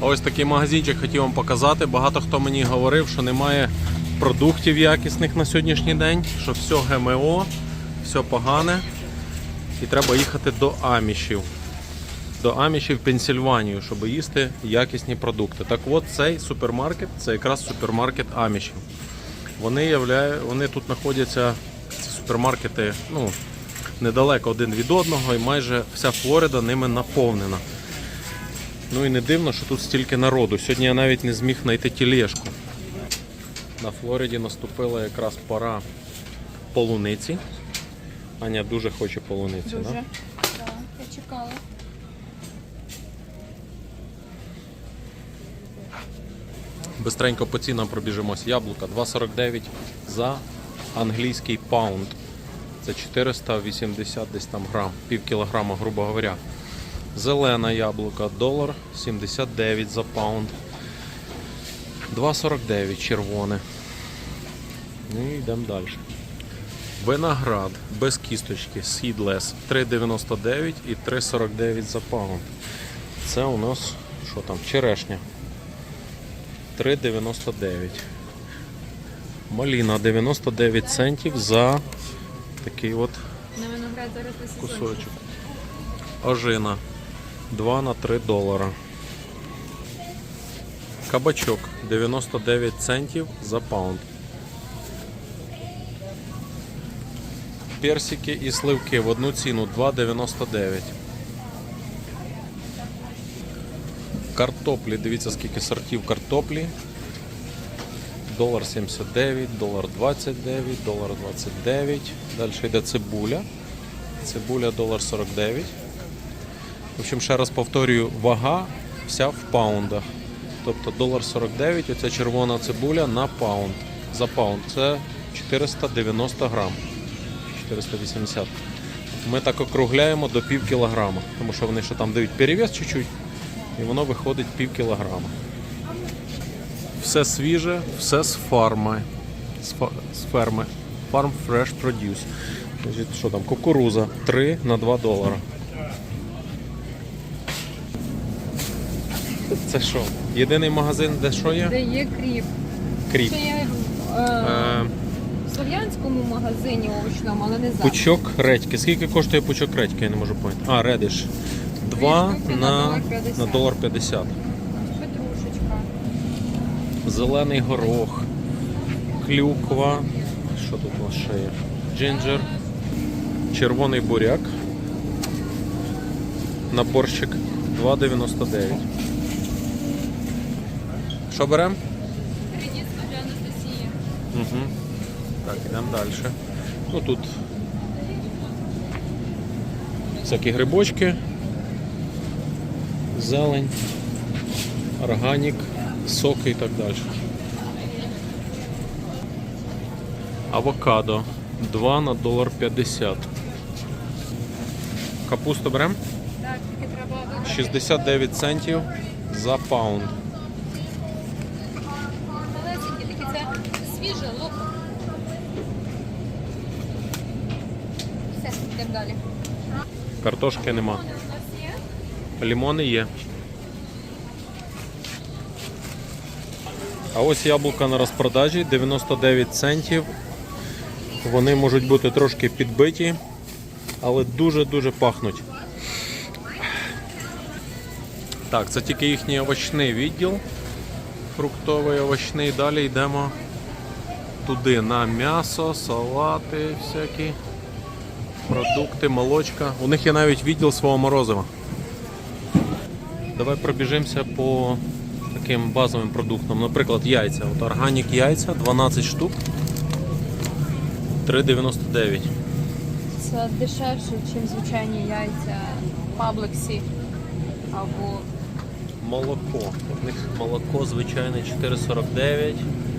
Ось такий магазинчик хотів вам показати. Багато хто мені говорив, що немає продуктів якісних на сьогоднішній день, що все ГМО, все погане. І треба їхати до Амішів. До Амішів Пенсільванію, щоб їсти якісні продукти. Так от цей супермаркет це якраз супермаркет Амішів. Вони, являє, вони тут знаходяться, ці супермаркети, ну, недалеко один від одного, і майже вся Флорида ними наповнена. Ну і не дивно, що тут стільки народу. Сьогодні я навіть не зміг знайти тілешку. На Флориді наступила якраз пора полуниці. Аня дуже хоче полуниці, Дуже. Да? Так, я чекала. Бистренько по цінам пробіжимось. Яблука 2,49 за англійський паунд. Це 480 десь там грам, пів кілограма, грубо говоря. Зелена яблука, долар 79 за паунд. 2,49 червоне. Ну і йдемо далі. Виноград без кісточки, seedless 3,99 і 3,49 за паунд. Це у нас що там? Черешня. 3,99. Маліна 99 центів за такий от кусочок. Ожина 2 на 3 долара. Кабачок 99 центів за паунд. Персики і сливки в одну ціну 2,99. Картоплі, дивіться скільки сортів картоплі. Долар 79, долар 29, долар 29. Далі йде цибуля. Цибуля долар 49. В общем, ще раз повторюю, вага вся в паундах. Тобто долар 49, оця червона цибуля на паунд. За паунд. Це 490 грам. 480. Ми так округляємо до пів кілограма, тому що вони ще там дають перевес чуть-чуть, і воно виходить пів кілограма. Все свіже, все з фарми. З, фа- з ферми. Farm Fresh Produce. Що там? Кукуруза 3 на 2 долара. Це що? Єдиний магазин, де що є? Де є кріп. Кріп. Ще є е, Е, в слов'янському магазині овочному, але не зараз. пучок редьки. Скільки коштує пучок редьки? Я не можу поняти. А, редиш. 2 штуки на на, долар 50. на долар 50. Петрушечка. Зелений горох, клюква. Що тут у нас ще є? Джинджер, червоний буряк. Наборщик 2,99. Що беремо? Кредитка для Анастасії. Угу. Так, йдемо далі. Ну тут всякі грибочки, зелень, органік, соки і так далі. Авокадо 2 на долар 50. Капусту беремо? Так, тільки треба вибрати. 69 центів за паунд. Свіже, локо. Все, йдемо далі. Картошки нема. Лімони є. А ось яблука на розпродажі 99 центів. Вони можуть бути трошки підбиті, але дуже-дуже пахнуть. Так, це тільки їхній овочний відділ. Фруктовий овочний. Далі йдемо туди на м'ясо, салати всякі, продукти, молочка. У них є навіть відділ свого морозива. Давай пробіжимося по таким базовим продуктам. Наприклад, яйця. От органік яйця 12 штук. 3,99. Це дешевше, ніж звичайні яйця паблексі або Молоко. У них молоко звичайне 4,49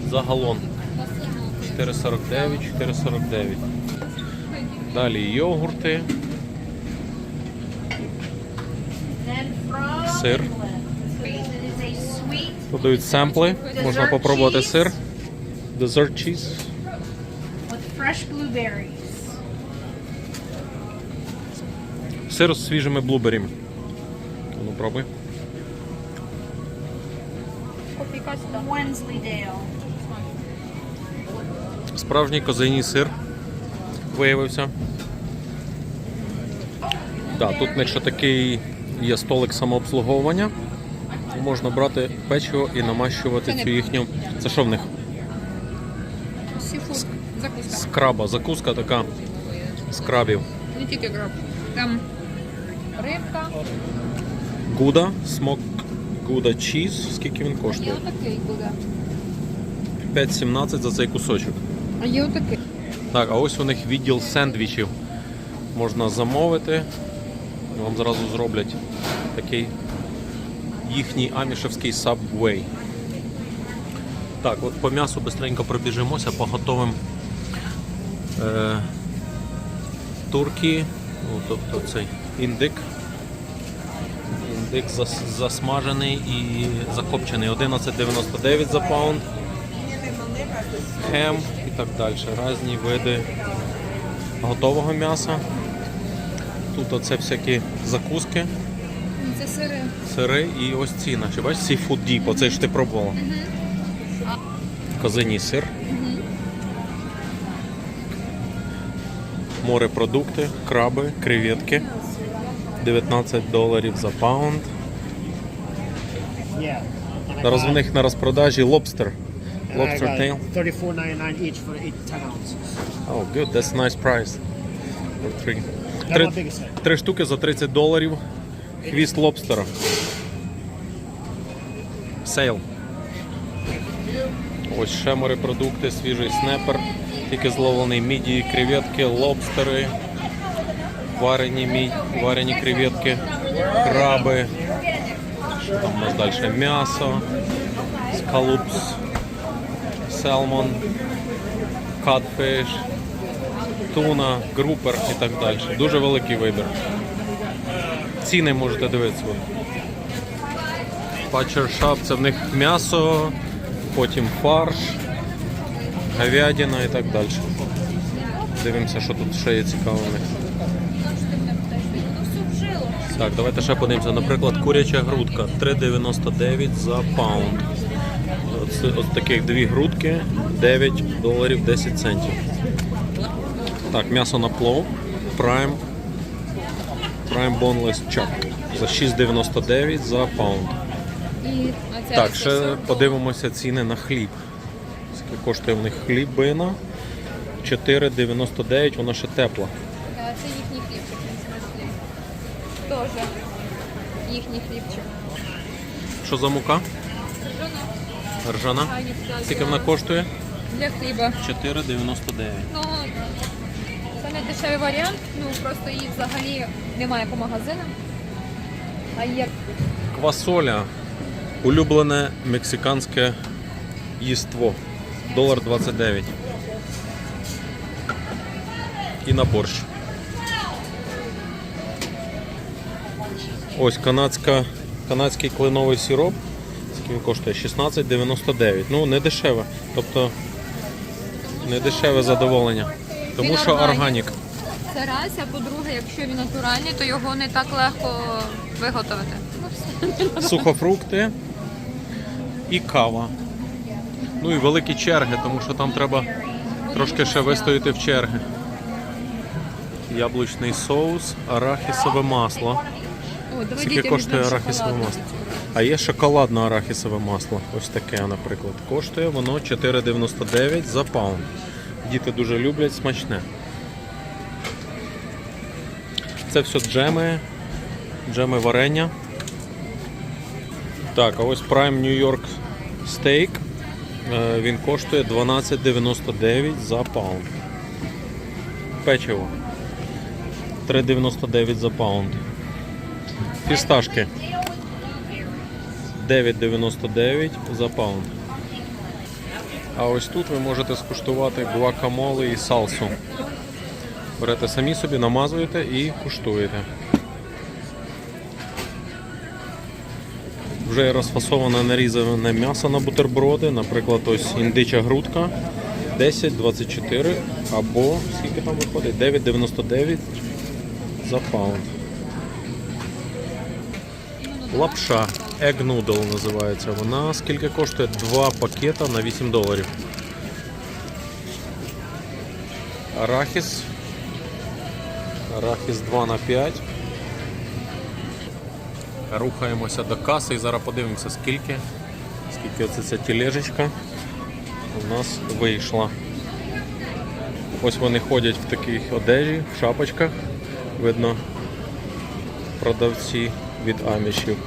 за галон. 4,49, 4,49. Далі йогурти, сир. Подають семпли. Можна попробувати сир. Dessert cheese. Сир з свіжими блуберями. Ну, пробуй. Копійкаста. Wensleydale. Справжній козиній сир виявився. Так, тут в них ще такий є столик самообслуговування. Можна брати печиво і намащувати цю їхню. Це що в них? Сіфуд. Закуска. Скраба, закуска така з крабів. Не тільки краб. Там рибка. Гуда, смок Гуда чіз. Скільки він коштує? отакий буде. 5,17 за цей кусочок. А є отакий. Так, а ось у них відділ сендвічів. Можна замовити. Вам зразу зроблять такий їхній амішевський Subway. Так, от по м'ясу бистренько пробіжимося по готовим е, турки, ну, тобто цей індик. Індик зас, засмажений і закопчений 11,99 за паунд хем так далі. Різні види готового м'яса. Тут оце всякі закуски, Це сири. сири і ось ці наші. Бачиш, seafood dip, оцей ж ти пробувала. Козиній сир. Морепродукти, краби, креветки. 19 доларів за паунд. Зараз в них на розпродажі лобстер. And I Lobster got tail. 34.99 each for eight, 10 ounces. Oh, good, that's a nice price. For three. Три, my biggest set. три штуки за 30 доларів. Хвіст лобстера. Сейл. Ось ще морепродукти, свіжий снепер, тільки зловлений мідії, креветки, лобстери, варені, мідь, варені креветки, краби. Що там у нас далі? М'ясо, скалупс, селмон, катфиш, туна, групер і так далі. Дуже великий вибір. Ціни можете дивитися. Пачер шап це в них м'ясо, потім фарш, говядина і так далі. Дивимося, що тут ще є цікаво в них. Так, давайте ще подивимося. Наприклад, куряча грудка 3,99 за паунд. От таких дві грудки 9 доларів 10 центів. Так, м'ясо на плов. Prime. Prime Boneless Chuck. За 6,99 за паунд. Так, ще подивимося ціни на хліб. Скільки коштує в них хлібина? 4,99, вона ще тепла. Це їхній хлібчик. Теж їхній хлібчик. Що за мука? Жона. Ржана? Скільки вона коштує? Для хліба. 4,99. Ну, це не дешевий варіант, ну просто її взагалі немає по магазинам. А є Квасоля. Улюблене мексиканське їство. Долар 29. І на борщ. Ось канадська, канадський кленовий сироп. Скільки він коштує? 16,99. Ну, не дешеве. Тобто не дешеве задоволення. Тому що органік. органік. це раз, а по-друге, якщо він натуральний, то його не так легко виготовити. Ну, сухофрукти і кава. Ну і великі черги, тому що там треба трошки ще вистояти в черги. Яблучний соус, арахісове масло. Скільки коштує арахісове масло? А є шоколадне арахісове масло. Ось таке, наприклад. Коштує воно 4,99 за паунд. Діти дуже люблять смачне. Це все джеми, джеми варення. Так, а ось Prime New York Steak. Е, Він коштує 12,99 за паунд. Печиво. 3,99 за паунд. Фісташки. 9,99 за паунд. А ось тут ви можете скуштувати гуакамоле і салсу. Берете самі собі, намазуєте і куштуєте. Вже розфасоване нарізане м'ясо на бутерброди, наприклад, ось індича грудка 10, 24 або скільки там виходить? 9,99 за паунд. Лапша Egg Noodle називається. Вона скільки коштує? Два пакета на 8 доларів. Арахіс. Арахіс 2 на 5. Рухаємося до каси і зараз подивимося, скільки. Скільки оце ця тілежечка у нас вийшла. Ось вони ходять в таких одежі, в шапочках. Видно продавці від амішів.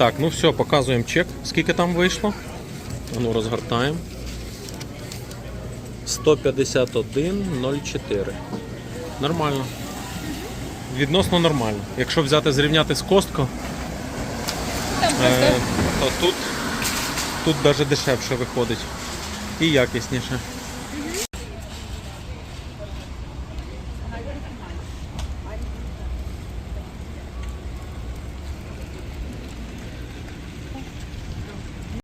Так, ну все, показуємо чек. Скільки там вийшло? Ну, розгортаємо. 151,04. Нормально. Відносно нормально. Якщо взяти зрівняти з костко, е, то тут, тут навіть дешевше виходить. І якісніше.